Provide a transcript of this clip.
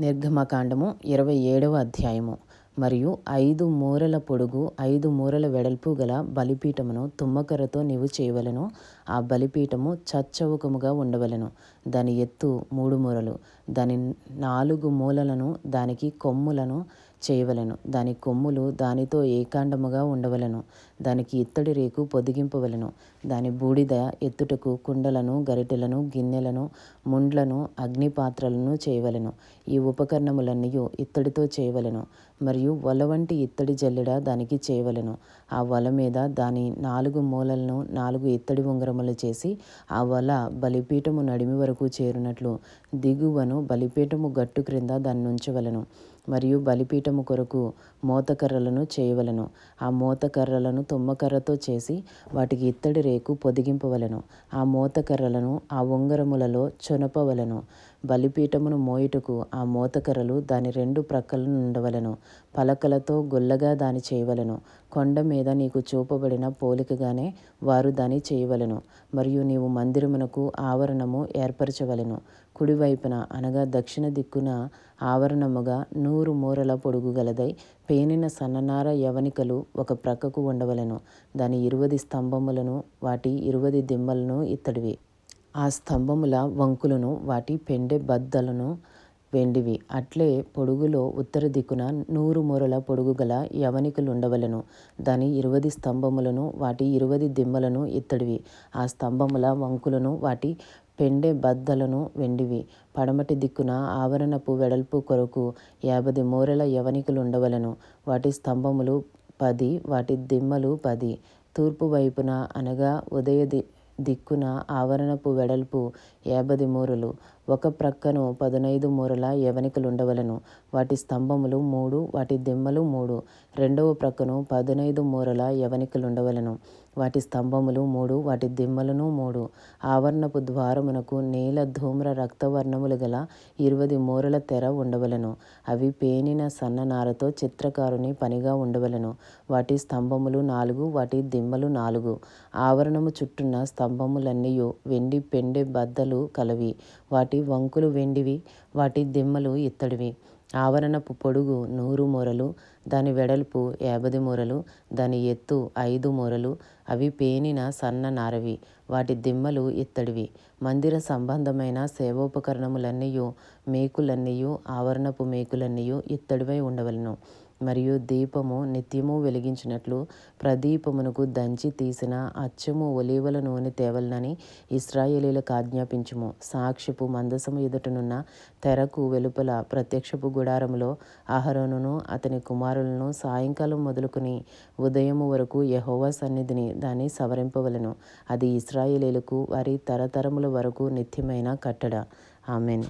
నిర్గమకాండము ఇరవై ఏడవ అధ్యాయము. మరియు ఐదు మూరల పొడుగు ఐదు మూరల వెడల్పు గల బలిపీఠమును తుమ్మకర్రతో నీవు చేయవలను. ఆ బలిపీఠము చచ్చవుకముగా ఉండవలను. దాని ఎత్తు మూడు మూరలు. దాని నాలుగు మూలలను దానికి కొమ్ములను చేయవలను. దాని కొమ్ములు దానితో ఏకాండముగా ఉండవలను. దానికి ఇత్తడి రేకు పొదిగింపవలను. దాని బూడిద ఎత్తుటకు కుండలను గరిటెలను గిన్నెలను ముండ్లను అగ్నిపాత్రలను చేయవలను. ఈ ఉపకరణములన్నీ ఇత్తడితో చేయవలను. మరియు వల వంటి ఇత్తడి జల్లెడ దానికి చేయవలను. ఆ వల మీద దాని నాలుగు మూలలను నాలుగు ఇత్తడి ఉంగరములు చేసి ఆ వల బలిపీఠము నడిమి వరకు చేరినట్లు దిగువను బలిపీఠము గట్టు క్రింద దాన్ని ఉంచవలను మరియు బలిపీఠము కొరకు మోతకర్రలను చేయవలను. ఆ మోతకర్రలను తుమ్మకర్రతో చేసి వాటికి ఇత్తడి రేకు పొదిగింపవలను. ఆ మోతకర్రలను ఆ ఉంగరములలో చొనపవలను. బలిపీఠమును మోయుటకు ఆ మోతకర్రలు దాని రెండు ప్రక్కలను ఉండవలను పలకలతో గొల్లగా దాని చేయవలను. కొండ మీద నీకు చూపబడిన పోలికగానే వారు దాని చేయవలను. మరియు నీవు మందిరమునకు ఆవరణము ఏర్పరచవలను. కుడివైపున అనగా దక్షిణ దిక్కున ఆవరణముగా నూరు మూరల పొడుగు గలదై పేనిన సన్ననార యవనికలు ఒక ప్రక్కకు ఉండవలను. దాని ఇరువది స్తంభములను వాటి ఇరువది దిమ్మలను ఇత్తడివి. ఆ స్తంభముల వంకులను వాటి పెండె బద్దలను వెండివి. అట్లే పొడుగులో ఉత్తర దిక్కున నూరు మూరల పొడుగు గల యవనికలుండవలను. దాని ఇరువది స్తంభములను వాటి ఇరువది దిమ్మలను ఇత్తడివి. ఆ స్తంభముల వంకులను వాటి పెండె బద్దలను వెండివి. పడమటి దిక్కున ఆవరణపు వెడల్పు కొరకు యాభై మూరల యవనికలుండవలను. వాటి స్తంభములు పది వాటి దిమ్మలు పది. తూర్పు వైపున అనగా ఉదయ ది దిక్కున ఆవరణపు వెడల్పు యాభై మూరలు. ఒక ప్రక్కను పదునైదు మూరల యవనికలుండవలను. వాటి స్తంభములు మూడు వాటి దిమ్మలు మూడు. రెండవ ప్రక్కను పదునైదు మూరల యవనికలుండవలను. వాటి స్తంభములు మూడు వాటి దిమ్మలను మూడు. ఆవరణపు ద్వారమునకు నీల ధూమ్ర రక్తవర్ణములు గల ఇరువది మూరల తెర ఉండవలను. అవి పేనిన సన్ననారతో చిత్రకారుని పనిగా ఉండవలను. వాటి స్తంభములు నాలుగు వాటి దిమ్మలు నాలుగు. ఆవరణము చుట్టున్న స్తంభములన్నీ వెండి పెండె బద్దలు కలవి. వాటి వంకులు వెండివి వాటి దిమ్మలు ఇత్తడివి. ఆవరణపు పొడుగు నూరు మూరలు దాని వెడల్పు యాభై మూరలు దాని ఎత్తు ఐదు మూరలు అవి పేనిన సన్న నారవి వాటి దిమ్మలు ఇత్తడివి. మందిర సంబంధమైన సేవోపకరణములన్నీ మేకులన్నీ ఆవరణపు మేకులన్నీ ఇత్తడివై ఉండవలను. మరియు దీపము నిత్యము వెలిగించినట్లు ప్రదీపమునకు దంచి తీసిన అచ్చము ఒలీవల నూనె తేవలనని ఇస్రాయేలీలకు ఆజ్ఞాపించుము. సాక్షిపు మందసము ఎదుటనున్న తెరకు వెలుపల ప్రత్యక్షపు గుడారములో అహరోనును అతని కుమారులను సాయంకాలం మొదలుకుని ఉదయము వరకు యహోవా సన్నిధిని దాన్ని సవరింపవలను. అది ఇస్రాయేలీలకు వారి తరతరముల వరకు నిత్యమైన కట్టడ. ఆమెన్.